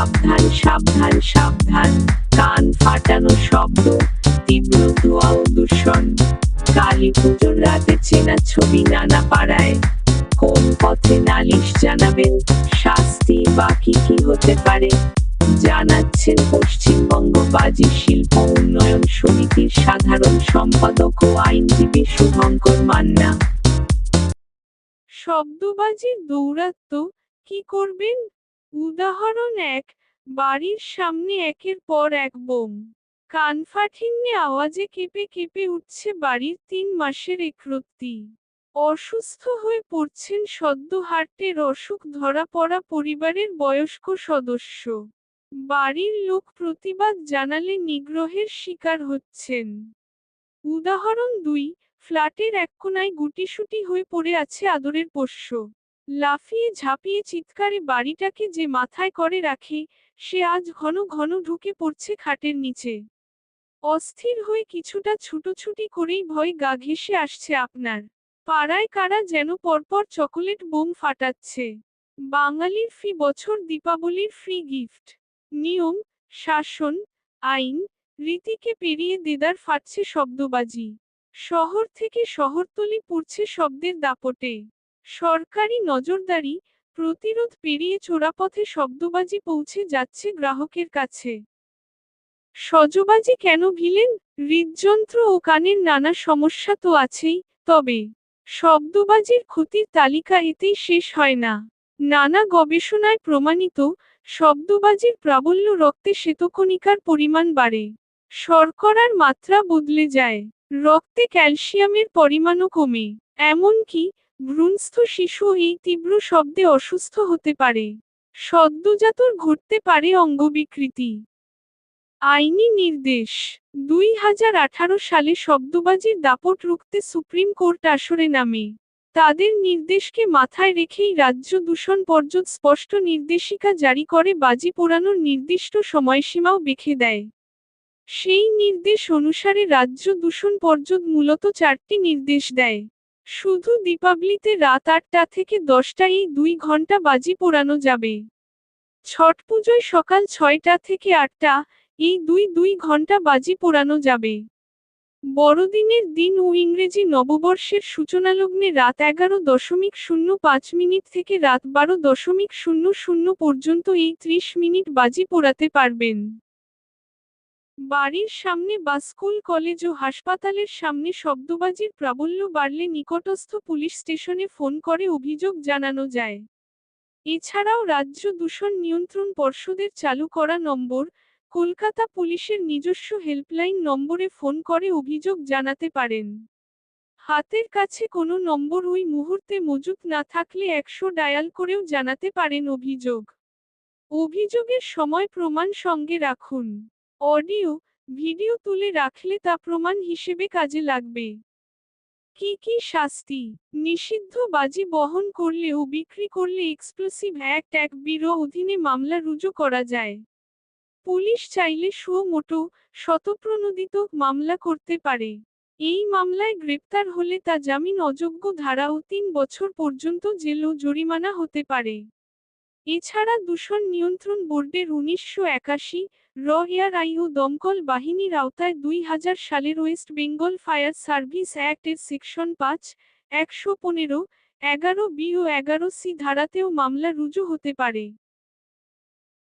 সাবধান সাবধান সাবধান। কান ফাটানো শব্দ, তীব্র ধোয়া ও দূষণ। কালী পুজোর রাতে চেনা ছবি নানা পাড়ায়। কোন পথে নালিশ জানাবেন? শাস্তি বা কি কি হতে পারে? জানাচ্ছেন পশ্চিমবঙ্গ বাজি শিল্প উন্নয়ন সমিতির সাধারণ সম্পাদক ও আইনজীবী শুভঙ্কর মান্না। শব্দবাজির দৌরাত্ম কি করবেন? উদাহরণ এক, বাড়ির সামনে একের পর এক বোম। কানফাঠিন্যে আওয়াজে কেঁপে কেঁপে উঠছে বাড়ির তিন মাসের একরত্তি অসুস্থ হয়ে পড়ছেন সদ্য হার্টের অসুখ ধরা পড়া পরিবারের বয়স্ক সদস্য। বাড়ির লোক প্রতিবাদ জানালে নিগ্রহের শিকার হচ্ছেন। উদাহরণ দুই, ফ্ল্যাটের এক কোনায় গুটিসুটি হয়ে পড়ে আছে আদরের পোষ্য। লাফিয়ে ঝাঁপিয়ে চিৎকারে বাড়িটাকে যে মাথায় করে রাখে, সে আজ ঘন ঘন ঢুকে পড়ছে খাটের নিচে। অস্থির হয়ে কিছুটা ছুটোছুটি করেই ভয় গা ঘেঁষে আসছে আপনার। পাড়ায় কারা যেন পরপর চকোলেট বোম ফাটাচ্ছে। বাঙালির ফি বছর, দীপাবলির ফ্রি গিফট। নিয়ম, শাসন, আইন, রীতিকে পেরিয়ে দেদার ফাটছে শব্দবাজি। শহর থেকে শহরতলি পড়ছে শব্দের দাপটে। সরকারি নজরদারি প্রতিরোধ পেরিয়ে চোরাপথে শব্দবাজি পৌঁছে যাচ্ছে গ্রাহকের কাছে। সজবাজি কেন ভিলেন? হৃদযন্ত্র ও কানের নানা সমস্যা তো আছেই, তবে শব্দবাজির ক্ষতির তালিকা এতেই শেষ হয় না। নানা গবেষণায় প্রমাণিত, শব্দবাজির প্রাবল্য রক্তে শ্বেতকণিকার পরিমাণ বাড়ে। শর্করার মাত্রা বদলে যায়। রক্তে ক্যালসিয়ামের পরিমাণও কমে। এমনকি ভ্রূণস্থ শিশু এই তীব্র শব্দে অসুস্থ হতে পারে। সদ্যজাতর ঘটতে পারে অঙ্গবিকৃতি। আইনি নির্দেশ, দুই হাজার আঠারো সালে শব্দবাজির দাপট রুখতে সুপ্রিম কোর্ট আসরে নামে। তাদের নির্দেশকে মাথায় রেখেই রাজ্য দূষণ পর্যদ স্পষ্ট নির্দেশিকা জারি করে বাজি পোড়ানোর নির্দিষ্ট সময়সীমাও বেঁধে দেয়। সেই নির্দেশ অনুসারে রাজ্য দূষণ পর্যদ মূলত চারটি নির্দেশ দেয়। শুধু দীপাবলিতে রাত আটটা থেকে দশটা এই দুই ঘণ্টা বাজি পোড়ানো যাবে। ছট পুজোয় সকাল ছয়টা থেকে আটটা, এই দুই দুই ঘণ্টা বাজি পোড়ানো যাবে। বড়দিনের দিন ও ইংরেজি নববর্ষের সূচনালগ্নে রাত এগারো দশমিক শূন্য পাঁচ মিনিট থেকে রাত বারো দশমিক শূন্য শূন্য পর্যন্ত এই ত্রিশ মিনিট বাজি পোড়াতে পারবেন। বাড়ির সামনে বা স্কুল, কলেজ ও হাসপাতালের সামনে শব্দবাজির প্রাবল্য বাড়লে নিকটস্থ পুলিশ স্টেশনে ফোন করে অভিযোগ জানানো যায়। এছাড়াও রাজ্য দূষণ নিয়ন্ত্রণ পর্ষদের চালু করা নম্বর, কলকাতা পুলিশের নিজস্ব হেল্পলাইন নম্বরে ফোন করে অভিযোগ জানাতে পারেন। হাতের কাছে কোনো নম্বর ওই মুহূর্তে মজুত না থাকলে একশো ডায়াল করেও জানাতে পারেন অভিযোগ। অভিযোগের সময় প্রমাণ সঙ্গে রাখুন। অডিও ভিডিও তুলে রাখলে তা প্রমাণ হিসেবে কাজে লাগবে। কি কি শাস্তি? নিষিদ্ধ বাজি বহন করলে ও বিক্রি করলে এক্সক্লুসিভ অ্যাক্ট এক বিরো অধীনে মামলা রুজু করা যায়। পুলিশ চাইলে সুও মোটো শতপ্রণোদিত মামলা করতে পারে। এই মামলায় গ্রেপ্তার হলে তা জামিন অযোগ্য ধারা ও তিন বছর পর্যন্ত জেল ও জরিমানা হতে পারে। এছাড়া দূষণ নিয়ন্ত্রণ বোর্ডের উনিশশো একাশি র এয়ার আই ও দমকল বাহিনীর আওতায় দুই হাজার সালের West Bengal fire service act এর সেকশন পাঁচ, একশো পনেরো, এগারো বি ও এগারো সি ধারাতেও মামলা রুজু হতে পারে।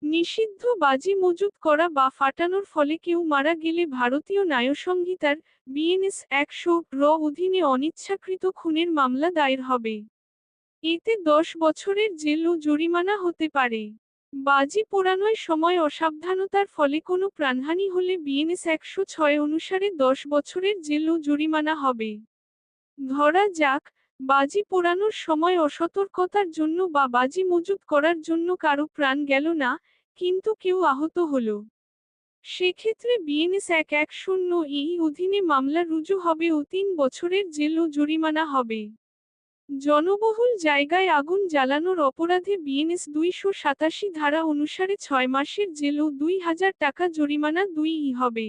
নিষিদ্ধ বাজি মজুত করা বা ফাটানোর ফলে কেউ মারা গেলে ভারতীয় ন্যায়সংহিতার বিএনএস একশো র অধীনে অনিচ্ছাকৃত খুনের মামলা দায়ের হবে। এতে দশ বছরের জেল ও জরিমানা হতে পারে। বাজি পোড়ানোর সময় অসাবধানতার ফলে কোনো প্রাণহানি হলে বিএনএস একশো ছয় অনুসারে দশ বছরের জেল ও জরিমানা হবে। ধরা যাক, বাজি পোড়ানোর সময় অসতর্কতার জন্য বা বাজি মজুত করার জন্য কারও প্রাণ গেল না, কিন্তু কেউ আহত হল। সেক্ষেত্রে বিএনএস এক এক শূন্য এই অধীনে মামলা রুজু হবে ও তিন বছরের জেল ও জরিমানা হবে। জনবহুল জায়গায় আগুন জ্বালানোর অপরাধে বিএনএস দুইশো সাতাশি ধারা অনুসারে ছয় মাসের জেল ও দুই হাজার টাকা জরিমানা দুই হবে।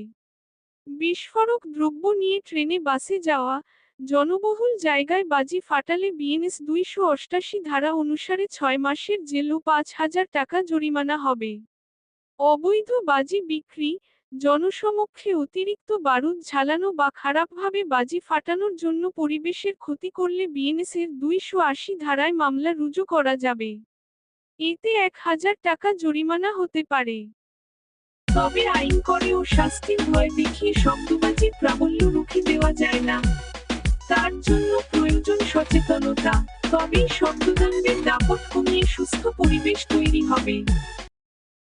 বিস্ফোরক দ্রব্য নিয়ে ট্রেনে বাসে যাওয়া, জনবহুল জায়গায় বাজি ফাটালে বিএনএস দুইশো অষ্টাশি ধারা অনুসারে ছয় মাসের জেল ও পাঁচ হাজার টাকা জরিমানা হবে। অবৈধ বাজি বিক্রি জনসমক্ষে অতিরিক্ত বারুদ ঝালানো বা খারাপভাবে বাজি ফাটানোর জন্য পরিবেশের ক্ষতি করলে বিএনএসের দুইশো আশি ধারায় মামলা রুজু করা যাবে। এতে এক হাজার টাকা জরিমানা হতে পারে। তবে আইন করে ও শাস্তির ভয় দেখিয়ে শব্দবাজির প্রাবল্য রুখে দেওয়া যায় না। তার জন্য প্রয়োজন সচেতনতা। তবেই শব্দদণ্ডের দাপট কমিয়ে সুস্থ পরিবেশ তৈরি হবে।